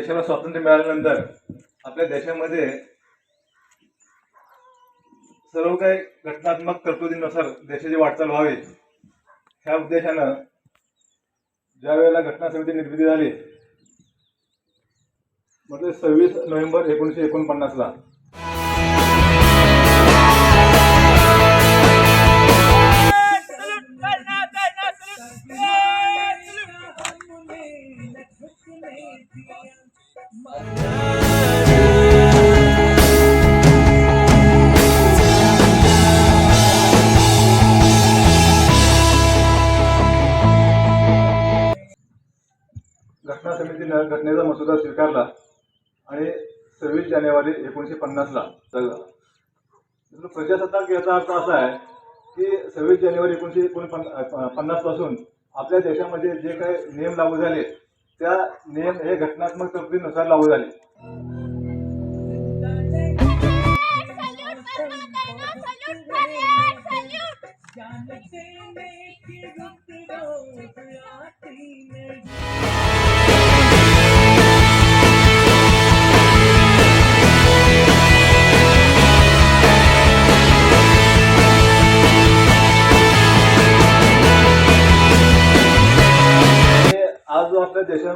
देशाला स्वातंत्र्य मिळाल्यानंतर आपल्या देशामध्ये सर्व काही घटनात्मक तरतुदीनुसार देशाची वाटचाल व्हावी ह्या उद्देशानं ज्या वेळेला घटना समिती निर्मिती झाली म्हणजे सव्वीस नोव्हेंबर एकोणीसशे एकोणपन्नासला. घटना समितीनं घटनेचा मसुदा स्वीकारला आणि सव्वीस जानेवारी एकोणीसशे पन्नासला जगला. प्रजासत्ताक याचा अर्थ असा आहे की सव्वीस जानेवारी एकोणीसशे एकोणपन्नासपासून आपल्या देशामध्ये जे काही नियम लागू झाले त्या नियम हे घटनात्मक तरतुदीनुसार लागू झाले. आणि आज जो आपल्या देशा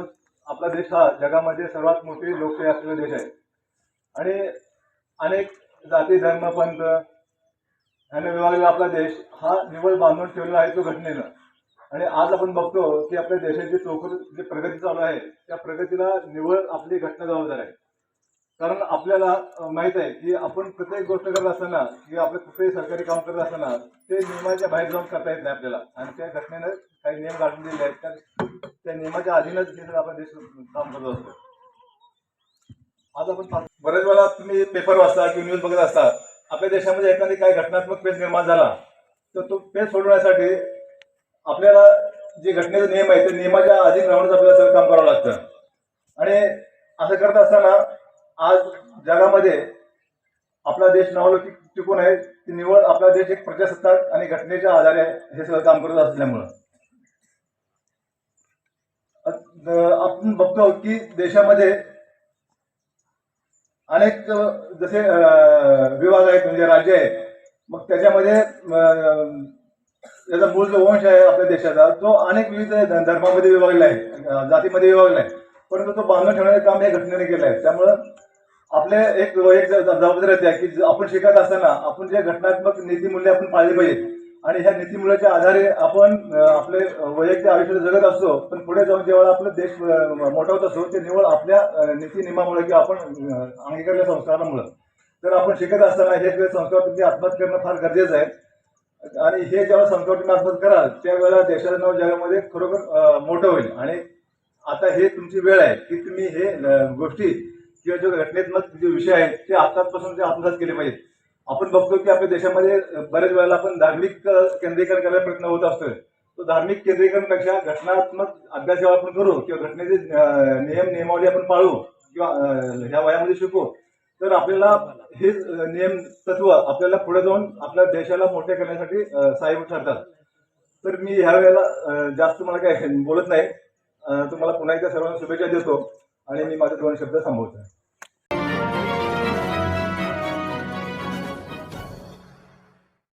आपला देश हा जगामध्ये सर्वात मोठी लोकशाही असलेला देश आहे. आणि अनेक जाती धर्म पंथ याने विभागलेला आपला देश हा निवड बांधून ठेवलेला आहे तो घटनेनं. आणि आज आपण बघतो की आपल्या देशाची चौकट जी प्रगती चालू आहे त्या प्रगतीला निवड आपली घटना जबाबदार आहे. कारण आपल्याला माहीत आहे की आपण प्रत्येक गोष्ट करत असताना किंवा आपलं कुठेही सरकारी काम करत असताना ते नियमाच्या बाहेर जाऊन करता येत नाही आपल्याला. आणि त्या घटनेनं काही नियम काढून दिले आहेत त्या त्या नियमाच्या अधीनच हे आपण देश काम करत असतो. आज आपण बऱ्याच बरेच वेळा तुम्ही पेपर वाचता किंवा न्यूज बघत असता आपल्या देशामध्ये एखादी काही घटनात्मक पेच निर्माण झाला तर तो पेच सोडवण्यासाठी आपल्याला जे घटनेचे नियम आहे ते नियमाच्या अधीन राहूनच आपल्याला सगळं काम करावं लागतं. आणि असं करत असताना आज जगामध्ये आपला देश नावलौकिक टिकून आहे ती निवड आपला देश एक प्रजासत्ताक आणि घटनेच्या आधारे हे सगळं काम करत असल्यामुळं. आपण बघतो की देशामध्ये अनेक जसे विभाग आहेत म्हणजे राज्य आहेत मग त्याच्यामध्ये त्याचा मूळ जो वंश आहे आपल्या देशाचा तो अनेक विविध धर्मामध्ये विभागलेला आहे जातीमध्ये विभागला आहे. परंतु तो बांधून ठेवण्याचं काम या घटनेने केलं आहे. त्यामुळं आपले एक एक जबाबदारी येते की आपण शिकत असताना आपण जे घटनात्मक नीतीमूल्य आपण पाळली पाहिजे आणि ह्या नीतीमूल्याच्या आधारे आपण आपले वैयक्तिक आयुष्य जगत असतो पण पुढे जाऊन जेव्हा आपला देश मोठा होत असतो ते निवड आपल्या नीती नियमामुळे किंवा आपण अंगीकारल्या संस्कारामुळे. तर आपण शिकत असताना हे सगळे संस्कार तुम्ही आत्मसात करणं फार गरजेचं आहे. आणि हे जेव्हा संस्कार तुम्ही आत्मसात कराल त्यावेळेला देशाचं नाव जगामध्ये खरोखर मोठं होईल. आणि आता हे तुमची वेळ आहे की तुम्ही हे गोष्टी किंवा जो घटनेत्मक जे विषय आहेत ते आत्तापासून ते आत्मसात केले पाहिजेत. आपण बघतो की आपल्या देशामध्ये बरेच वेळेला आपण धार्मिक केंद्रीकरण करायला प्रयत्न होत असतोय. तो धार्मिक केंद्रीकरणपेक्षा घटनात्मक अभ्यास जेव्हा आपण करू किंवा घटनेचे नियम नियमावली आपण पाळू किंवा ह्या वयामध्ये शिकू तर आपल्याला हे नियम तत्व आपल्याला पुढे जाऊन आपल्या देशाला मोठे करण्यासाठी सहाय्य ठरतात. तर मी ह्या वेळेला जास्त मला काय बोलत नाही. तुम्हाला पुन्हा एकदा सर्वांना शुभेच्छा देतो आणि मी माझे दोन शब्द थांबवतो